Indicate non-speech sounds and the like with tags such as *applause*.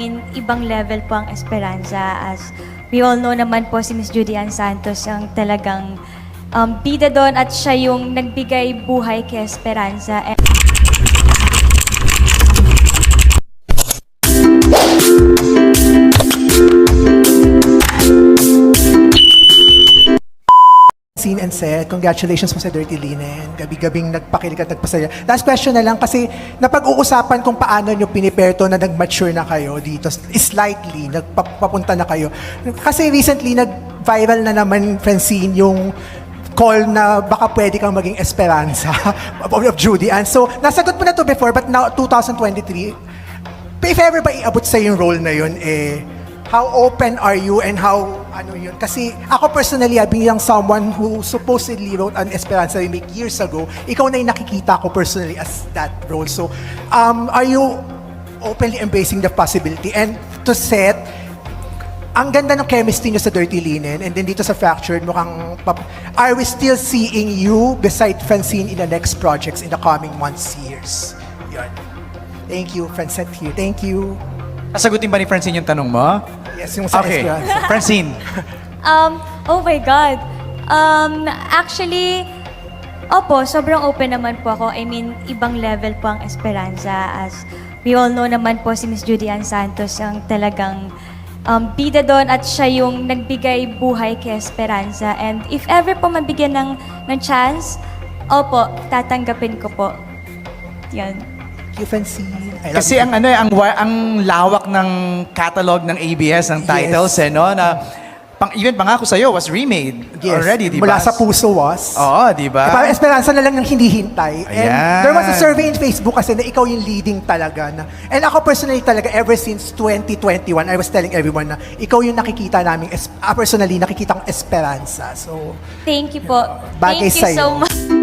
In ibang level po ang Esperanza as we all know naman po si Miss Judy Ann Santos ang talagang um, bida doon at siya yung nagbigay buhay kay Esperanza. And Set, congratulations po sa Dirty Linen. Gabi-gabing nagpakilig at nagpasaya. Last question na lang kasi napag-uusapan kung paano nyo piniperto na nag-mature na kayo dito. Slightly, nagpapunta na kayo. Kasi recently, nag-viral na naman, Francine, yung call na baka pwede kang maging Esperanza *laughs* of Judy Ann. So, nasagot mo na to before, but now, 2023, if ever ba iabot sa yung role na yun, eh, how open are you and how, ano yun? Kasi ako personally, bilang someone who supposedly wrote an Esperanza remake years ago, ikaw na yung nakikita ko personally as that role. So, um, are you openly embracing the possibility? And to set, ang ganda ng chemistry nyo sa Dirty Linen and then dito sa Fractured, mukhang, pap- are we still seeing you beside Francine in the next projects in the coming months, years? Yun. Thank you, Francette here. Thank you. Sasagutin ba ni Francine yung tanong mo? Yes, yung sa Okay. Esperanza. *laughs* Francine, um, oh my God. Um, actually, opo, sobrang open naman po ako. I mean, ibang level po ang Esperanza as we all know naman po si Miss Judy Ann Santos ang talagang um, bida doon at siya yung nagbigay buhay kay Esperanza. And if ever po mabigyan ng, ng chance, opo, tatanggapin ko po. Yan. You, Francine. I love kasi you. ang ano eh, ang, wa- ang lawak ng catalog ng ABS, ng titles Yes. eh, no? Na, pang, even pangako sa'yo was remade Yes, already, di ba? Mula sa puso was. Oo, di ba? Eh, parang Esperanza na lang ng hindi hintay. And Ayan. there was a survey in Facebook kasi na ikaw yung leading talaga. Na, and ako personally talaga, ever since 2021, I was telling everyone na ikaw yung nakikita namin, es- ah, personally, nakikita kong Esperanza. So, Thank you po. Bagay Thank you sa'yo. so much.